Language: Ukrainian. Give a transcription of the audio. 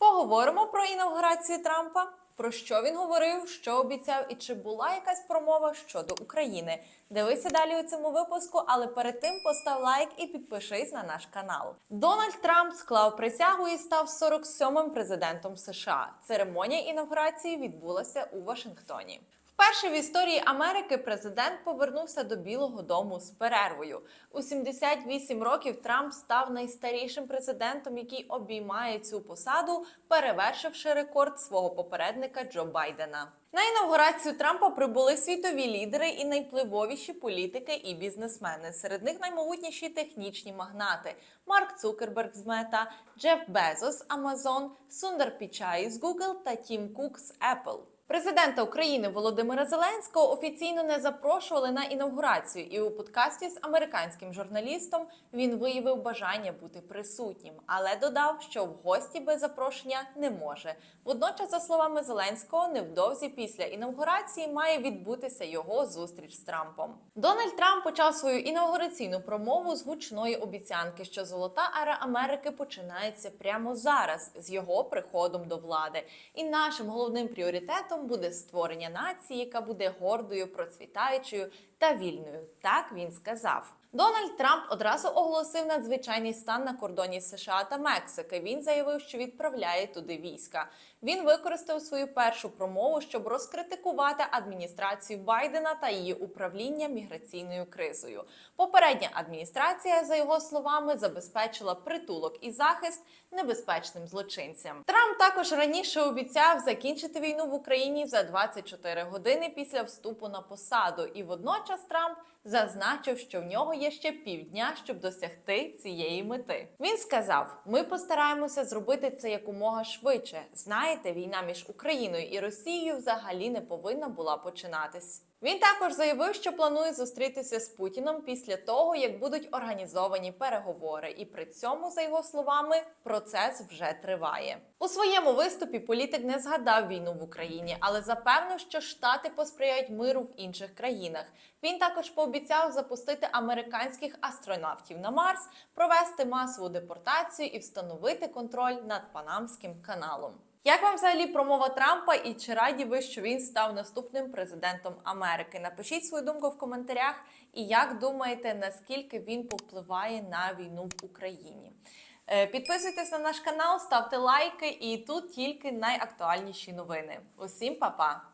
Поговоримо про інаугурацію Трампа. Про що він говорив, що обіцяв, і чи була якась промова щодо України? Дивися далі у цьому випуску, але перед тим постав лайк і підпишись на наш канал. Дональд Трамп склав присягу і став 47-м президентом США. Церемонія інаугурації відбулася у Вашингтоні. Вперше в історії Америки президент повернувся до Білого Дому з перервою. У 78 років Трамп став найстарішим президентом, який обіймає цю посаду, перевершивши рекорд свого попередника Джо Байдена. На інаугурацію Трампа прибули світові лідери і найвпливовіші політики і бізнесмени. Серед них наймогутніші технічні магнати: Марк Цукерберг з Мета, Джеф Безос Амазон, Сундар Пічай з Google та Тім Кук з Apple. Президента України Володимира Зеленського офіційно не запрошували на інаугурацію, і у подкасті з американським журналістом він виявив бажання бути присутнім, але додав, що в гості без запрошення не може. Водночас, за словами Зеленського, невдовзі після інаугурації має відбутися його зустріч з Трампом. Дональд Трамп почав свою інаугураційну промову з гучної обіцянки, що золота ера Америки починається прямо зараз з його приходом до влади. І нашим головним пріоритетом буде створення нації, яка буде гордою, процвітаючою та вільною. Так він сказав. Дональд Трамп одразу оголосив надзвичайний стан на кордоні США та Мексики. Він заявив, що відправляє туди війська. Він використав свою першу промову, щоб розкритикувати адміністрацію Байдена та її управління міграційною кризою. Попередня адміністрація, за його словами, забезпечила притулок і захист небезпечним злочинцям. Трамп також раніше обіцяв закінчити війну в Україні за 24 години після вступу на посаду, і водночас Трамп зазначив, що в нього є ще півдня, щоб досягти цієї мети. Він сказав: ми постараємося зробити це якомога швидше. Знаєте, війна між Україною і Росією взагалі не повинна була починатись. Він також заявив, що планує зустрітися з Путіном після того, як будуть організовані переговори, і при цьому, за його словами, процес вже триває. У своєму виступі політик не згадав війну в Україні, але запевнив, що Штати посприяють миру в інших країнах. Він також пообіцяв запустити американських астронавтів на Марс, провести масову депортацію і встановити контроль над Панамським каналом. Як вам взагалі промова Трампа і чи раді ви, що він став наступним президентом Америки? Напишіть свою думку в коментарях. І як думаєте, наскільки він повпливає на війну в Україні? Е, Підписуйтесь на наш канал, ставте лайки, і тут тільки найактуальніші новини. Усім па-па!